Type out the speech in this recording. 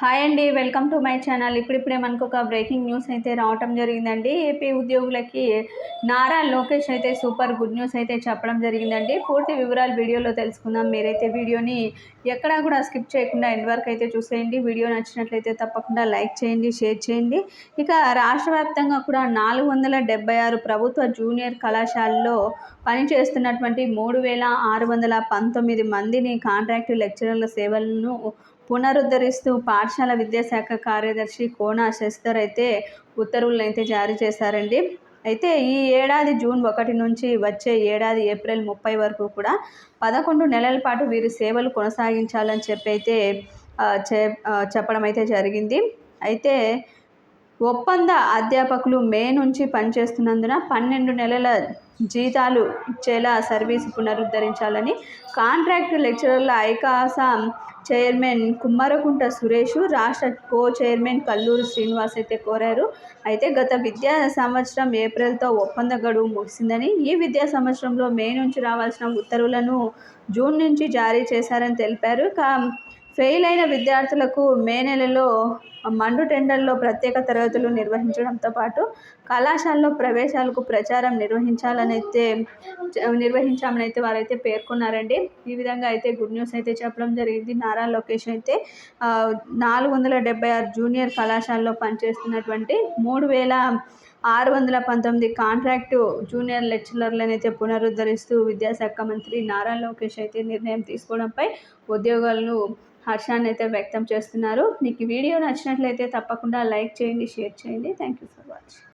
Hi అండి welcome to my channel. ఇప్పుడిప్పుడే మనకు ఒక బ్రేకింగ్ న్యూస్ అయితే రావటం జరిగిందండి. ఏపీ ఉద్యోగులకి నారా లోకేష్ అయితే సూపర్ గుడ్ న్యూస్ అయితే చెప్పడం జరిగిందండి. పూర్తి వివరాలు వీడియోలో తెలుసుకుందాం. మీరైతే వీడియోని ఎక్కడా కూడా స్కిప్ చేయకుండా ఎండ్ వరకు అయితే చూసేయండి. వీడియో నచ్చినట్లయితే తప్పకుండా లైక్ చేయండి షేర్ చేయండి. ఇక రాష్ట్ర వ్యాప్తంగా కూడా నాలుగు వందల డెబ్బై ఆరు ప్రభుత్వ జూనియర్ కళాశాలలో పనిచేస్తున్నటువంటి మూడు వేల ఆరు వందల పంతొమ్మిది మందిని కాంట్రాక్టు లెక్చరర్ల సేవలను పునరుద్ధరిస్తూ పాఠశాల విద్యాశాఖ కార్యదర్శి కోన శశిధర్ అయితే ఉత్తర్వులను అయితే జారీ చేశారండి. అయితే ఈ ఏడాది జూన్ ఒకటి నుంచి వచ్చే ఏడాది ఏప్రిల్ ముప్పై వరకు కూడా పదకొండు నెలల పాటు వీరి సేవలు కొనసాగించాలని చెప్పి అయితే చెప్పడం అయితే జరిగింది. అయితే ఒప్పంద అధ్యాపకులు మే నుంచి పనిచేస్తున్నందున పన్నెండు నెలల జీతాలు ఇచ్చేలా సర్వీసు పునరుద్ధరించాలని కాంట్రాక్ట్ లెక్చరర్ల ఐకాస చైర్మన్ కుమ్మరకుంట సురేష్ రాష్ట్ర కో చైర్మన్ కల్లూరు శ్రీనివాస్ అయితే కోరారు. అయితే గత విద్యా సంవత్సరం ఏప్రిల్తో ఒప్పంద గడువు ముగిసిందని ఈ విద్యా సంవత్సరంలో మే నుంచి రావాల్సిన ఉత్తర్వులను జూన్ నుంచి జారీ చేశారని తెలిపారు. కా ఫెయిల్ అయిన విద్యార్థులకు మే నెలలో మండు టెండర్లో ప్రత్యేక తరగతులు నిర్వహించడంతో పాటు కళాశాలలో ప్రవేశాలకు ప్రచారం నిర్వహించాలనైతే నిర్వహించామనైతే వారైతే పేర్కొన్నారండి. ఈ విధంగా అయితే గుడ్ న్యూస్ అయితే చెప్పడం జరిగింది. నారా లోకేష్ అయితే నాలుగు వందల డెబ్బై ఆరు జూనియర్ కళాశాలలో పనిచేస్తున్నటువంటి మూడు వేల ఆరు వందల పంతొమ్మిది కాంట్రాక్టు జూనియర్ లెక్చరర్లను అయితే పునరుద్ధరిస్తూ విద్యాశాఖ మంత్రి నారా లోకేష్ అయితే నిర్ణయం తీసుకోవడంపై ఉద్యోగాలను హర్షాన్ని అయితే వ్యక్తం చేస్తున్నారు. మీకు వీడియో నచ్చినట్లయితే తప్పకుండా లైక్ చేయండి షేర్ చేయండి. Thank you for watching